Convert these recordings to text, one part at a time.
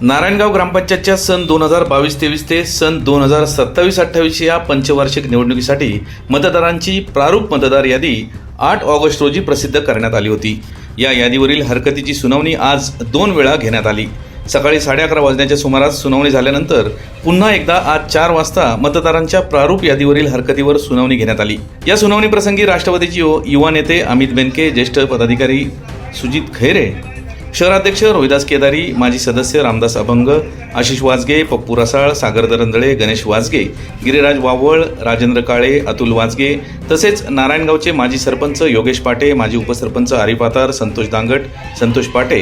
नारायणगाव ग्रामपंचायतच्या सन दोन हजार बावीस तेवीस ते सन दोन हजार सत्तावीस अठ्ठावीस या पंचवार्षिक निवडणुकीसाठी मतदारांची प्रारूप मतदार यादी आठ ऑगस्ट रोजी प्रसिद्ध करण्यात आली होती. या यादीवरील हरकतीची सुनावणी आज दोन वेळा घेण्यात आली. सकाळी साडे अकरा वाजण्याच्या सुमारास सुनावणी झाल्यानंतर पुन्हा एकदा आज चार वाजता मतदारांच्या प्रारूप यादीवरील हरकतीवर सुनावणी घेण्यात आली. या सुनावणी प्रसंगी राष्ट्रवादीचे युवा नेते अमित बेनके ज्येष्ठ पदाधिकारी सुजित खैरे शहराध्यक्ष रोहिदास केदारी माजी सदस्य रामदास अभंग आशिष वाजगे पप्पू रसाळ सागर दरंदळे गणेश वाजगे गिरिराज वावळ राजेंद्र काळे अतुल वाजगे तसेच नारायणगावचे माजी सरपंच योगेश पाटे माजी उपसरपंच आरिफ आतार संतोष दांगट संतोष पाटे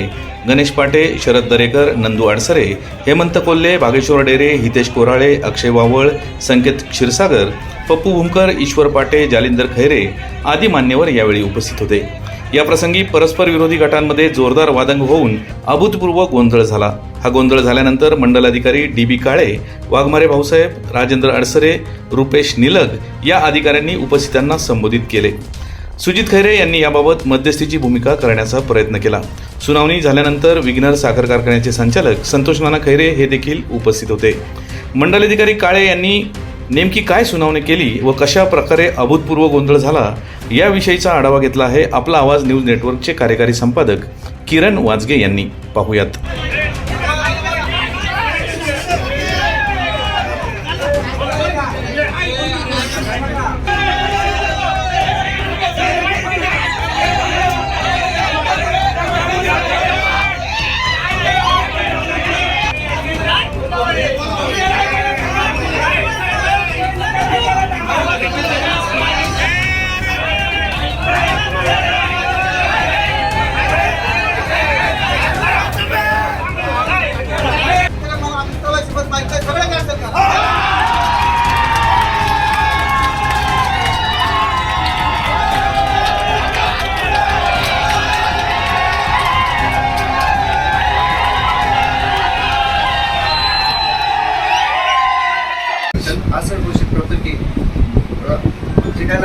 गणेश पाटे शरद दरेकर नंदू आडसरे हेमंत कोल्हे भागेश्वर डेरे हितेश कोराळे अक्षय वावळ संकेत क्षीरसागर पप्पू भूमकर ईश्वर पाटे जालिंदर खैरे आदी मान्यवर यावेळी उपस्थित होते. या प्रसंगी परस्पर विरोधी गटांमध्ये जोरदार वादंग होऊन अभूतपूर्व गोंधळ झाला. हा गोंधळ झाल्यानंतर मंडलाधिकारी डी बी काळे वाघमारे भाऊसाहेब राजेंद्र अडसरे रुपेश निलग या अधिकाऱ्यांनी उपस्थितांना संबोधित केले. सुजित खैरे यांनी याबाबत मध्यस्थीची भूमिका करण्याचा प्रयत्न केला. सुनावणी झाल्यानंतर विघ्नर साखर कारखान्याचे संचालक संतोष नाना खैरे हे देखील उपस्थित होते. मंडलाधिकारी काळे यांनी नेमकी काय सुनावणी केली व कशा प्रकारे अभूतपूर्व गोंधळ झाला याविषयीचा आढावा घेतला आहे आपला आवाज न्यूज नेटवर्कचे कार्यकारी संपादक किरण वाजगे यांनी. पाहूयात.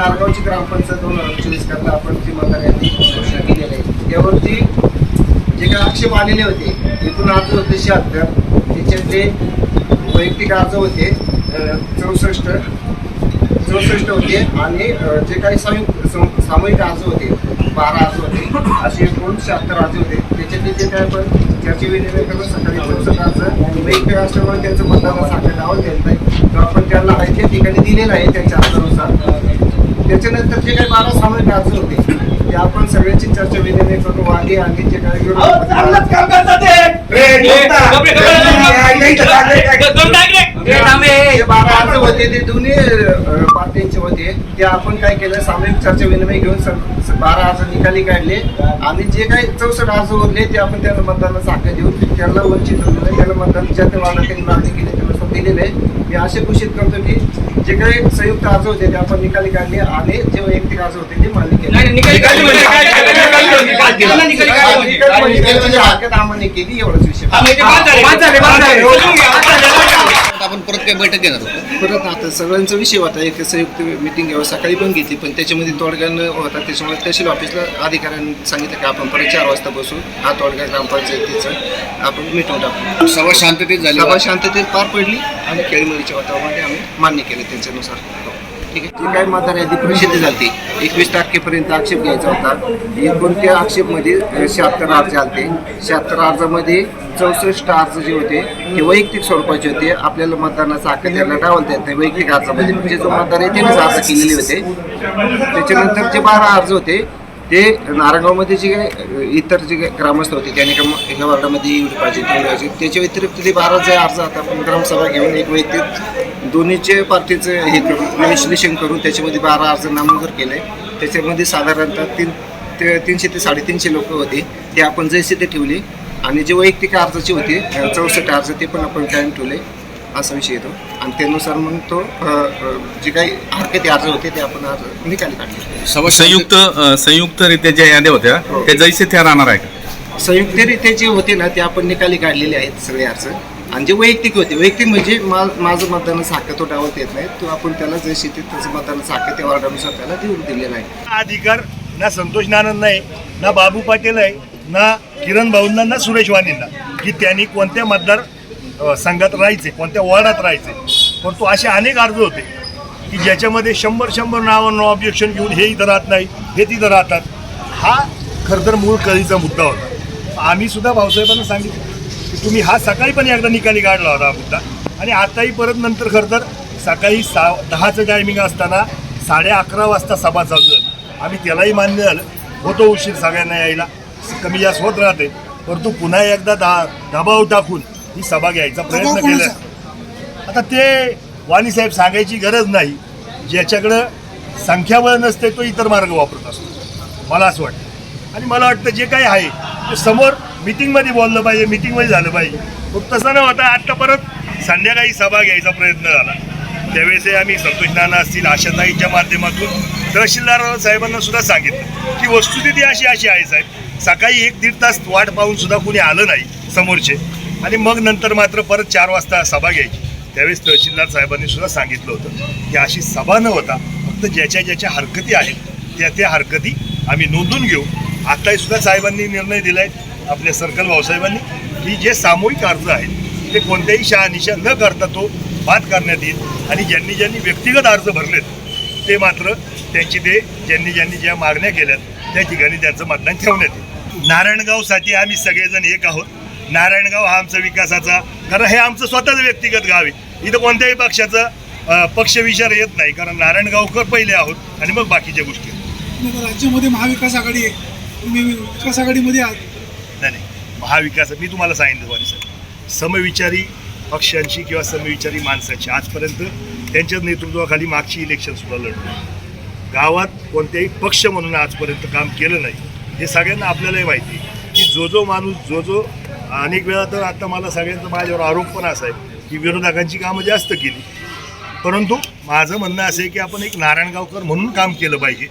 नारगावची ग्रामपंचायत दोन हजार चोवीस करता आपण ती मतदारांनी घोषणा केलेली आहे. त्यावरती जे काही आक्षेप आलेले होते एकूण अर्ज होते शहात्तर त्याच्यातले वैयक्तिक अर्ज होते चौसष्ट चौसष्ट होते आणि जे काही संयुक्त सम- सामूहिक अर्ज होते बारा अर्ज होते असे एकूण शहात्तर अर्ज होते. त्याच्यातले जे काय आपण चर्चे विनिमय करून सकाळी चौसष्ट अर्ज वैयक्तिक असल्यामुळे त्यांचं मतदान साखर आहोत देत नाही तर आपण त्यांना आहे ठिकाणी दिलेलं आहे त्यांच्या अर्जावर त्याच्यानंतर जे काही बारा सामूहिक अर्ज होते ते आपण सगळ्यांची चर्चा विनिमय करून वादी आणि जे काही होते ते दोन्ही अ, पार्ट्यांचे होते. ते आपण काय केलं सामूहिक चर्चा विनिमय घेऊन बारा अर्ज निकाली काढले. आणि जे काही चौसष्ट अर्ज उरले ते आपण त्यांना मतदानाला साखर देऊन त्यांना वंचित होलेलं त्याला मतदान ज्या त्यांनी मागणी केली त्यानुसार दिलेले मी असे घोषित करतो की जे काही संयुक्त अर्ज होते ते आपण निकाली काढले आणि जे वैयक्तिक अर्ज होते ते मान्य केले. निकाली काढली म्हणजे म्हणजे म्हणजे हरकत आम्हाला केली? एवढाच विषय. झाले. आपण परत काही बैठक घेणार परत आता सगळ्यांचा विषय होता. एक संयुक्त मिटिंग घ्यावं सकाळी पण घेतली पण त्याच्यामध्ये तोडगा न होता. त्याच्यामुळे तहसील ऑफिसला अधिकाऱ्यांनी सांगितलं की आपण परत चार वाजता बसू. हा तोडगा ग्रामपंचायतीचा आपण मिटवून टाकू. सभा शांततेत झाली. सभा शांततेत पार पडली आणि खेळीमेळीच्या वातावरणामध्ये आम्ही मान्य केले त्यांच्यानुसार. ठीक आहे जी काही मतदार यादी प्रसिद्ध झाली एकवीस तारखेपर्यंत आक्षेप घ्यायचा होता. एकूण त्या आक्षेपमध्ये शहात्तर अर्ज आलते. शहात्तर अर्जामध्ये चौसष्ट अर्ज जे होते ते वैयक्तिक स्वरूपाचे होते. आपल्याला मतदानाचा हक्क त्याला डावलता येत नाही वैयक्तिक अर्जामध्ये. म्हणजे जो मतदार आहे त्यांनीच अर्ज केलेले होते. त्याच्यानंतर जे बारा अर्ज होते ते नारायणगावमध्ये जे काही इतर जे ग्रामस्थ होते त्याने का म- एका वार्डामध्ये पाहिजे पाहिजे त्याच्या व्यतिरिक्त ते बारा जे अर्ज आता आपण ग्रामसभा घेऊन एक वैयक्तिक दोन्हीचे पार्टीचं हे करून विश्लेषण करून त्याच्यामध्ये बारा अर्ज नामंजूर केले. त्याच्यामध्ये साधारणतः तीन ते तीनशे ते साडेतीनशे लोक होते. ते आपण जैसे ते ठेवले. आणि जे वैयक्तिक अर्जाचे होते चौसष्ट अर्ज ते पण आपण कायम ठेवले. असा विषय येतो. आणि त्यानुसार मग तो जे काही हरकती अर्ज होते ते आपण अर्ज निकाली काढले. संयुक्त संयुक्तरित्या ज्या याद्या होत्या त्या जैसे त्या राहणार आहे का? संयुक्तरित्या जे होते ना ते आपण निकाली काढलेले आहेत सगळे अर्ज. आणि जे वैयक्तिक होते. वैयक्तिक म्हणजे मा माझं मतदानाचा हक्क तो डावत येत नाही. तो आपण त्याला जे शेतीत त्याचं मतदानाचा हक्क त्या वार्डानुसार त्याला देऊन दिलेला आहे. हा अधिकार ना संतोष नानंद आहे ना बाबू पाटील आहे ना किरण भाऊंना ना सुरेश वाणींना की त्यांनी कोणत्या मतदार संघात राहायचे कोणत्या वॉर्डात राहायचे. परंतु असे अनेक अर्ज होते की ज्याच्यामध्ये शंभर शंभर नावांना ऑब्जेक्शन घेऊन हे इथं राहत नाही हे तिथं राहतात. हा खरं तर मूळ कळीचा मुद्दा होता. आम्ही सुद्धा भाऊसाहेबांना सांगितलं. तुम्ही हा सकाळी पण एकदा निकाली काढला होता हा मुद्दा. आणि आताही परत नंतर खरं तर सकाळी सा दहाचं टायमिंग असताना साडे अकरा वाजता सभा चालू झाली. आम्ही त्यालाही मान्य झालं. होतो उशीर सगळ्यांना यायला. कमी जास्त होत राहते. परंतु पुन्हा एकदा दा दबाव टाकून ही सभा घ्यायचा प्रयत्न केला. आता ते वाणीसाहेब सांगायची गरज नाही. ज्याच्याकडं संख्याबळ नसते तो इतर मार्ग वापरत असतो. मला असं वाटतं. आणि मला वाटतं जे काही आहे ते समोर मिटिंगमध्ये बोललं पाहिजे मिटिंगमध्ये झालं पाहिजे. मग तसं न होता आत्ता परत संध्याकाळी सभा घ्यायचा प्रयत्न झाला. त्यावेळेसही आम्ही संतोष नाना असतील आशाताईच्या माध्यमातून तहसीलदार साहेबांना सुद्धा सांगितलं की वस्तुस्थिती अशी अशी आहे साहेब. सकाळी एक दीड तास वाट पाहून सुद्धा कुणी आलं नाही समोरचे. आणि मग नंतर मात्र परत चार वाजता सभा घ्यायची. त्यावेळेस तहसीलदार साहेबांनी सुद्धा सांगितलं होतं की अशी सभा न होता फक्त ज्याच्या ज्याच्या हरकती आहेत त्या त्या हरकती आम्ही नोंदून घेऊ. आत्ताही सुद्धा साहेबांनी निर्णय दिला आहे आपल्या सर्कल भाऊसाहेबांनी की जे सामूहिक अर्ज आहेत ते कोणत्याही शहानिशा न करता तो बाद करण्यात येईल. आणि ज्यांनी ज्यांनी व्यक्तिगत अर्ज भरलेत ते मात्र त्यांची ते ज्यांनी ज्यांनी ज्या मागण्या केल्यात त्या ठिकाणी त्यांचं मतदान ठेवण्यात येईल. नारायणगावसाठी आम्ही सगळेजण एक आहोत. नारायणगाव हा आमचा विकासाचा कारण हे आमचं स्वतःच व्यक्तिगत गाव आहे. इथं कोणत्याही पक्षाचा पक्ष पक्षविचार येत नाही कारण नारायणगावकर पहिले आहोत आणि मग बाकीच्या गोष्टी राज्यामध्ये महाविकास आघाडी आहे. तुम्ही विकास आघाडीमध्ये आहात. महाविकास मी तुम्हाला सांगितलं वारी सर. समविचारी पक्षांची किंवा समविचारी माणसांची आजपर्यंत त्यांच्या नेतृत्वाखाली मागची इलेक्शन सुद्धा लढलो गावात कोणत्याही पक्ष म्हणून आजपर्यंत काम केलं नाही. हे सगळ्यांना आपल्यालाही माहिती आहे की जो जो माणूस जो जो अनेक वेळा तर आता मला सगळ्यांचा माझ्यावर आरोप पण असा आहे की विरोधकांची कामं जास्त केली. परंतु माझं म्हणणं असं आहे की आपण एक नारायणगावकर म्हणून काम केलं पाहिजे.